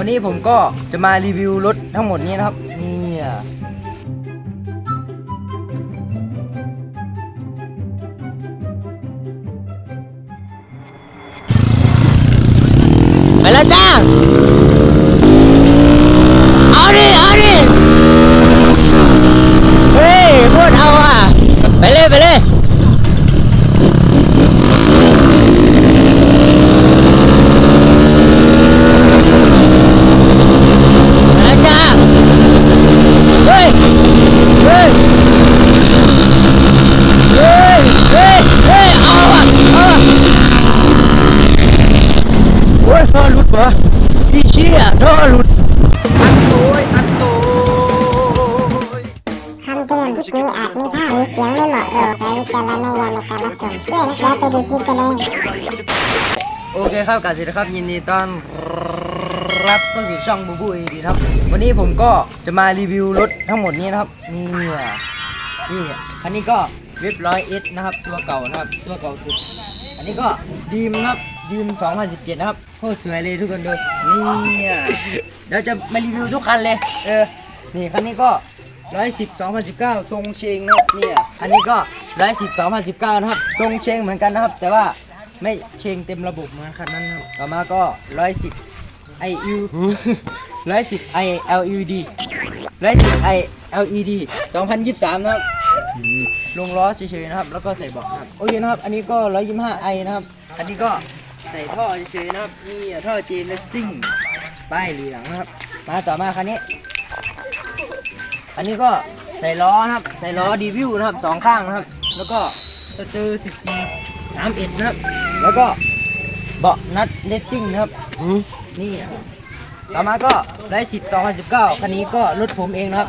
วันนี้ผมก็จะมารีวิวรถทั้งหมดนี้นะครับนี่อะไปแล้วจ้าเอาดิเอาดิเฮ้ยพูดเอาอะ ไปเลย ไปเลย ดูคลิปกันเลยโอเคครับกาสิครับยินดีต้อนรับเข้าสู่ช่องบูบูเอดีครับ วันนี้ผมก็จะมารีวิวรถทั้งหมดนี้นะครับนี่นี่คันนี้ก็เว็บร้อยเอสนะครับ ตัวเก่านะครับ ตัวเก่าสุด อันนี้ก็ดีมนะครับดีม2017 นะครับโคตรสวยเลยทุกคนดูนี่เดี๋ยวจะมารีวิวทุกคันเลย เออนี่คันนี้ก็ 110 2019ทรงเชงนะครับเนี่ยอันนี้ก็110 2019นสิบเก้านะครับทรงเชงเหมือนกันนะครับ แต่ว่าไม่เชงเต็มระบบเหมือนคันนั้นนะครับต่อมาก็110 IU 110 I LED 110 I LED 2023นะครับลงล้อเฉยๆนะครับ แล้วก็ใส่เบาะนะครับโอเคนะครับ อันนี้ก็125 i นะครับ อันนี้ก็ใส่ท่อเฉยๆนะครับนี่ท่อเจนเลสซิ่งป้ายเหลืองนะครับ มาต่อมาคันนี้ อันนี้ก็ใส่ล้อนะครับ ใส่ล้อดีวิวนะครับสองข้างนะครับ แล้วก็สเตอร์14 31นะครับ แล้วก็เบาะนัดเลสซิ่งนะครับนี่อะต่อมาก็ได้10 2019คันนี้ก็รถผมเองนะครับ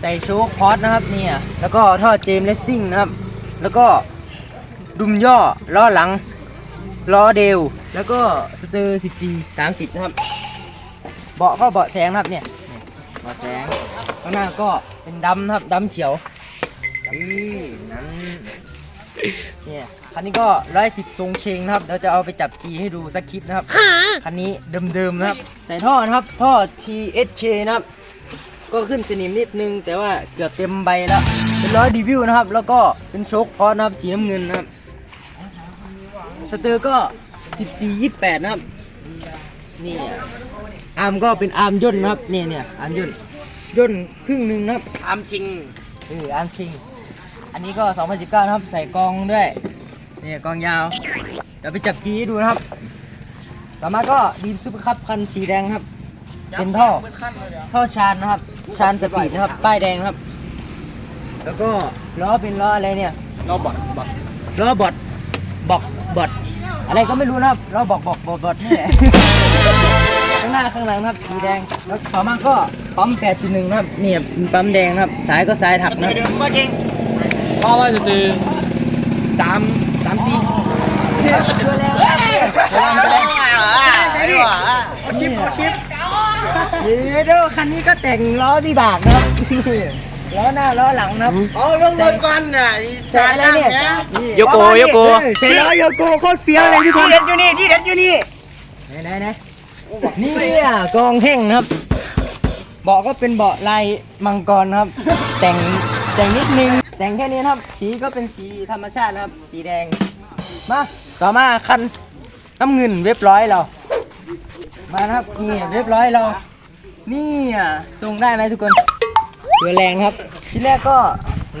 ใส่โชคพอสนะครับเนี่ยแล้วก็ท่อเจมเลสซิ่งนะครับ แล้วก็ดุมย่อล้อหลังล้อเดวแล้วก็สเตอร์14 30นะครับ เบาะก็เบาะแสงนะครับเนี่ยนี่เบาะแสง ข้างหน้าก็เป็นดำนะครับดำเขียวนี่นั้นเนี่ยคันนี้ก็ร้อยสิบทรงเชงนะครับเราจะเอาไปจับจีให้ดูสักคลิปนะครับ คันนี้เดิมๆนะครับ ใส่ท่อนะครับ ท่อ TSK นะครับ ก็ขึ้นสนิมนิดนึง แต่ว่าเกือบเต็มใบแล้ว เป็นร้อยดีวิวนะครับ แล้วก็เป็นโชคพอนะครับสีน้ำเงินนะครับสเตอร์ก็14 28นะครับนี่อะอาร์มก็เป็นอาร์มย่นนะครับเนี่ยเนี่ยอาร์มย่น ย่นครึ่งหนึ่งนะครับอามชิงเอออาร์มชิง อันนี้ก็ 2019 นะครับ ใส่กองด้วยเนี่ยกองยาว เดี๋ยวไปจับจีให้ดูนะครับ ต่อมาก็ดีมซุปเปอร์คัพคันสีแดงครับ เป็นท่อ ท่อชานนะครับ ชานสปีดนะครับ ป้ายแดงนะครับ แล้วก็ล้อเป็นล้ออะไรเนี่ยเราบอดบอดล้อบอดบอกบอดอะไรก็ไม่รู้นะครับล้อบอกบอกบอดบอดนี่แหละข้างหน้าข้างหลังนะครับสีแดง แล้วต่อมาก็ปั๊ม8.1นะครับเนี่ยปั๊มแดงนะครับ สายก็สายถักนะครับเดิมว่าจริงเพราะว่าจะซื้อสามสามสี่นี่คลิปคลิปเดี๋ยวคันนี้ก็แต่งล้อวิบากนะครับล้อหน้าล้อหลังนะครับเอาลงรถก่อนน่ะใส่อะไรเนี่ยนี่โยโกโยโกเออใส่ล้อโยโกโคตรเฟี้ยวเลยทุกคนที่เด็ดอยู่นี่ที่เด็ดอยู่นี่ไหนไหนไหน นี่อะกองแห้งนะครับ เบาะก็เป็นเบาะลายมังกรนะครับ แต่งแต่งนิดนึง แต่งแค่นี้นะครับ สีก็เป็นสีธรรมชาตินะครับ สีแดง มาต่อมาคันน้ำเงินเว็บร้อยเรา มานะครับนี่เว็บร้อยเรา นี่อะส่งได้ไหมทุกคนตัวแรงครับ ชิ้นแรกก็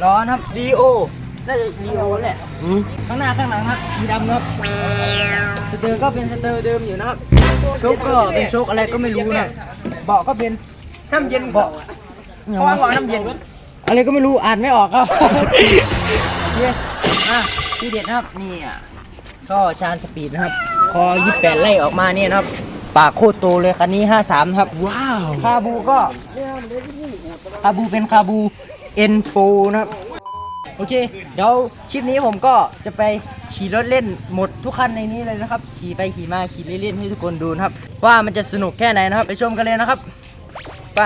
ล้อนครับดีโอ น่าจะดีโอแหละข้างหน้าข้างหลังครับสีดำนะครับสเตอร์ก็เป็นสเตอร์เดิมอยู่นะครับโชคก็เป็นโชคอะไรก็ไม่รู้นะเบาะก็เป็นน้ำเย็นเบาะเพราะว่าบอกน้ำเย็นอะไรก็ไม่รู้อ่านไม่ออกครับโอเคอะที่เด็ดนะครับนี่อะก็ชานสปีดนะครับ คอ 28 ไล่ออกมาเนี่ยนะครับปากโคตรโตเลยคันนี้ 53 ครับ ว้าว คาบูก็ คาบูเป็นคาบูเอ็นโฟนะครับ โอเค เดี๋ยวคลิปนี้ผมก็จะไปขี่รถเล่นหมดทุกคันในนี้เลยนะครับ ขี่ไปขี่มาขี่เล่นๆให้ทุกคนดูนะครับ ว่ามันจะสนุกแค่ไหนนะครับ ไปชมกันเลยนะครับไป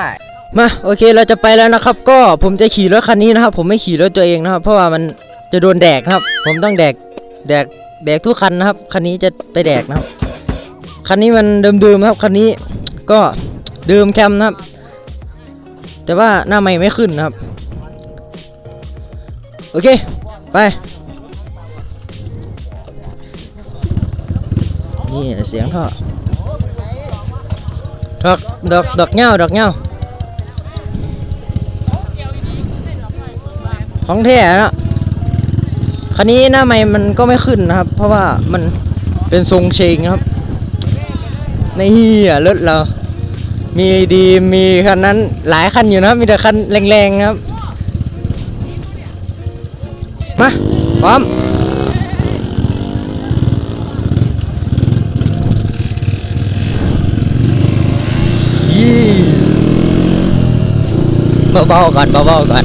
มาโอเคเราจะไปแล้วนะครับ ก็ผมจะขี่รถคันนี้นะครับ ผมไม่ขี่รถตัวเองนะครับ เพราะว่ามันจะโดนแดกนะครับ ผมต้องแดกแดกแดกทุกคันนะครับคันนี้จะไปแดกนะครับคันนี้มันเดิมๆนะครับคันนี้ก็เดิมแคมนะครับ แต่ว่าหน้าไม่ไม่ขึ้นนะครับ โอเค ไป นี่เสียงท่อดอกดอกดอกเงาดอกเงาของแท้เนอะคันนี้หน้าไม่มันก็ไม่ขึ้นนะครับ เพราะว่ามันเป็นทรงเชงครับ ในเฮียรถเรา มีดีมีคันนั้นหลายคันอยู่นะครับ มีแต่คันแรงๆครับ พร้อมยี่เบาๆก่อนเบาๆก่อน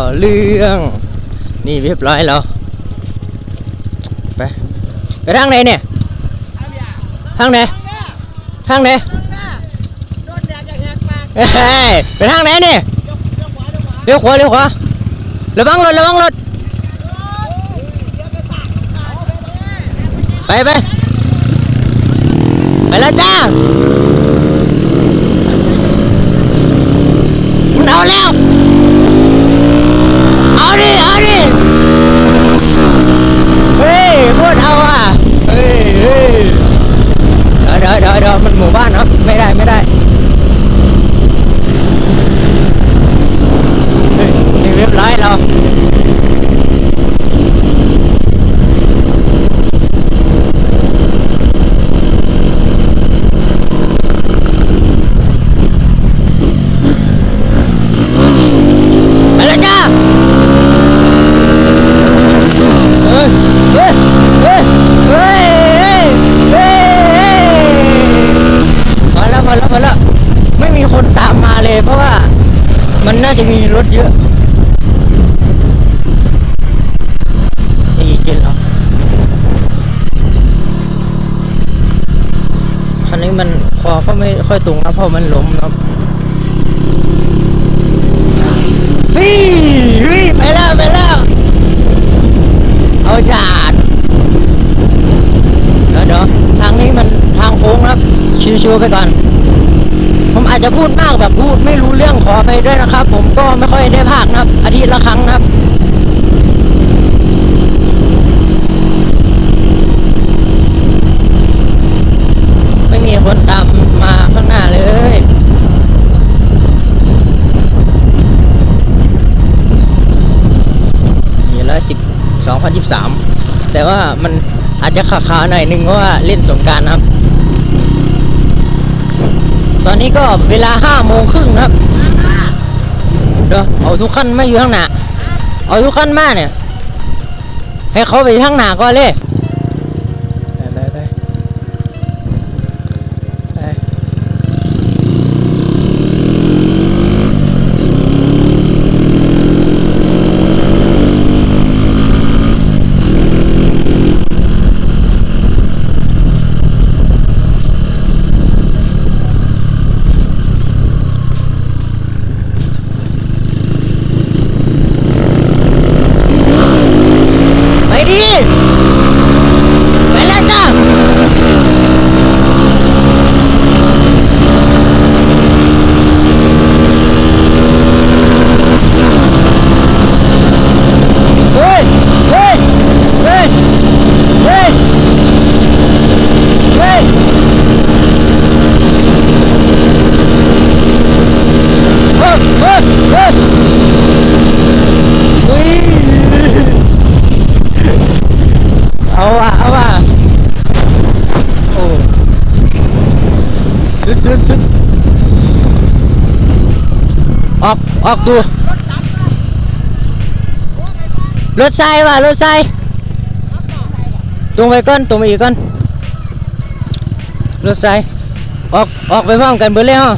เอาเรื่องนี่เรียบร้อยแล้วไปไปทางไหนเนี่ยทางไหนทางไหนเฮ้ยไปทางไหนเนี่ยเลี้ยวขวาเลี้ยวขวาระวังรถระวังรถไปไปไปแล้วจ้ามันเอาแล้ว เอาดิเอาดิเฮ้ยพูดเอาอะเฮ้ยเฮ้ยเดี๋ยวเดี๋ยวเดี๋ยวมันหมู่บ้านเนาะไม่ได้ไม่ได้เฮ้ยเรียบร้อยเรา อก็ไม่ค่อยตรงนะเพราะมันล้มครับเฮ้ยเฮ้ยไปแล้วไปแล้ว เอาจาดเดี๋ยวเดี๋ยวทางนี้มันทางโค้งครับ ชิวๆไปก่อน ผมอาจจะพูดมากแบบพูดไม่รู้เรื่องขอไปด้วยนะครับ ผมก็ไม่ค่อยได้ภาคนะครับอาทิตย์ แต่ว่ามันอาจจะขาขาๆหน่อยนึงเพราะว่าเล่นสงการครับ ตอนนี้ก็เวลาห้าโมงครึ่งครับเดี๋ยวเอาทุกขั้นมาอยู่ข้างหน้า เอาทุกขั้นมาเนี่ย ให้เขาไปข้างหน้าก่อนเลย ออกดูรถไซว่ะรถไซตรงไปก่อนตรงไปอีกก่อนรถไซออกออกไปพร้อมกันเบอร์เลยฮะ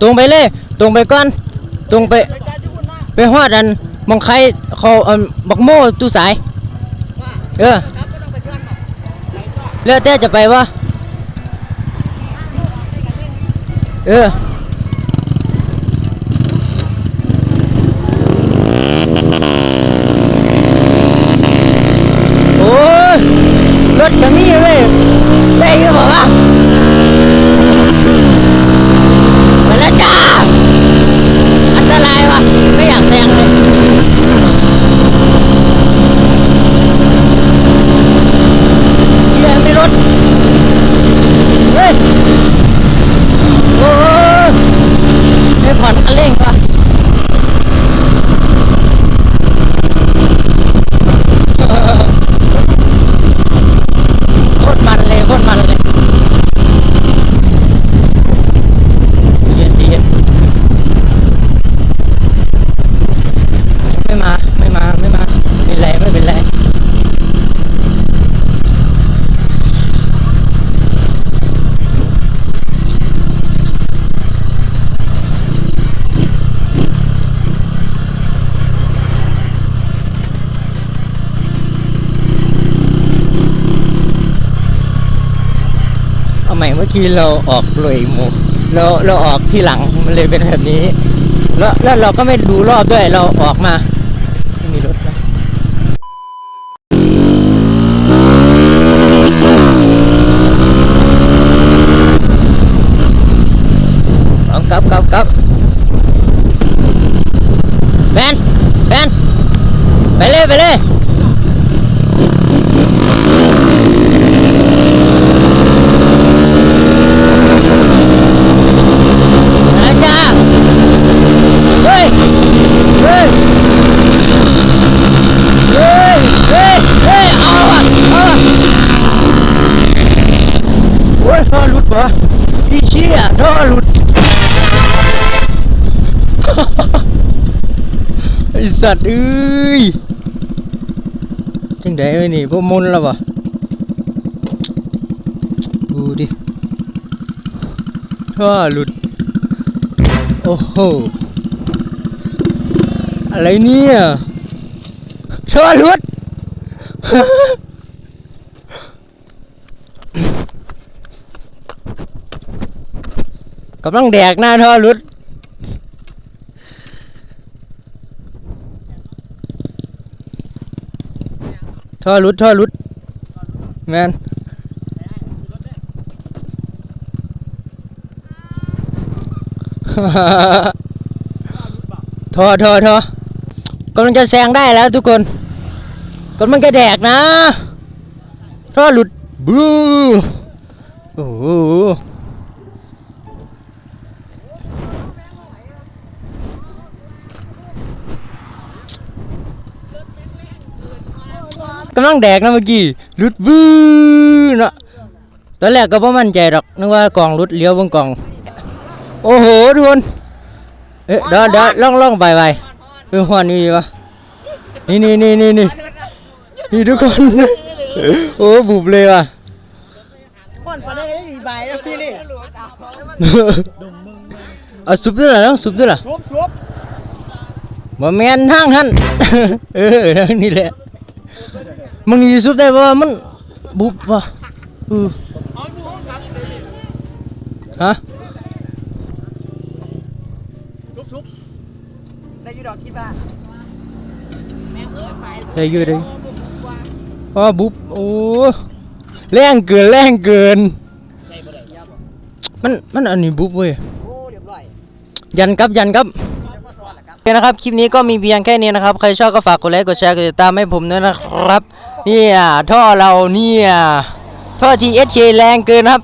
ตรงไปเลย ตรงไปก่อน ตรงไป ไปฮอดอันมองใครเขาอันบักโม่ตู้สาย เออแล้วแต่จะไปวะเออ เอาใหม่เมื่อกี้เราออกเลยโมเราเราออกที่หลังมันเลยเป็นแบบนี้ แล้วแล้วเราก็ไม่ดูรอบด้วยเราออกมาไม่มีรถนะเอากลับกลับกลับแบนแบนไปเลยไปเลย อาจารย์เฮ้ย เฮ้ย เฮ้ย เฮ้ย เฮ้ย เอาอะเอาอะโอ้ยท่อหลุดวะอีเชี่ยท่อหลุด ไอ สัตว์เอ้ยจังไดเอ้ยนี่พวกมนแล้วะดูดิท่อหลุด โอ้โห อะไรเนี่ยชอรถกำลังแดกหน้าท่อรถ ท่อรุดท่อรุดแมนทอทอทอกำลังจะแซงได้แล้วทุกคนกำลังจะแดกนะท่อหลุดบูโอ้โห กำลังแดกนะเมื่อกี้หลุดบูเนาะตอนแรกก็ไม่มั่นใจหรอกนึกว่ากล่องหลุดเลี้ยวบนกล่อง โอ้โหทุกคนเอ๊ะเดี๋ยวเดี๋ยวล่องล่องไปไปเออหวานนี่ปะนี่นี่นี่นี่นี่นี่ทุกคนโอ้บุบเลยว่ะม่อนพอได้มีใบแล้วพี่นี่เอาซุปด้วยเหรอต้องซุปด้วยเหรอชุบชุบบ่แมนทางท่านเออทางนี่แหละ มึงมีซุปได้ป่ะมันบุบป่ะเออฮะชุบชุบได้ยูดอกคิดว่าได้อยู่ได้อ๋อบุบโอ้แรงเกินแรงเกินได้บ่ได้ยาบ่มันมันอันนี้บุบเว้ยโอ้เรียบร้อยยันครับยันครับจะมาสอ นะครับคนะครับคลิปนี้ก็มีเพียงแค่นี้นะครับ ใครชอบก็ฝากกดไลค์กดแชร์กดติดตามให้ผมด้วยนะครับเนี่ยท่อเราเนี่ยท่อ TSK แรงเกินครับ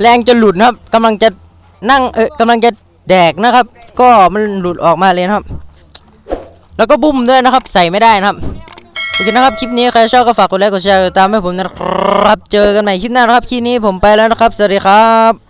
แรงจนหลุดนะครับกำลังจะนั่งเออกำลังจะแดกนะครับ ก็มันหลุดออกมาเลยนะครับ แล้วก็บุ้มด้วยนะครับ ใส่ไม่ได้นะครับโอเคนะครับคลิปนี้ใครชอบก็ฝากกดไลค์กดแชร์กดติดตามให้ผมนะครับ เจอกันใหม่คลิปหน้านะครับคลิปนี้ผมไปแล้วนะครับ สวัสดีครับ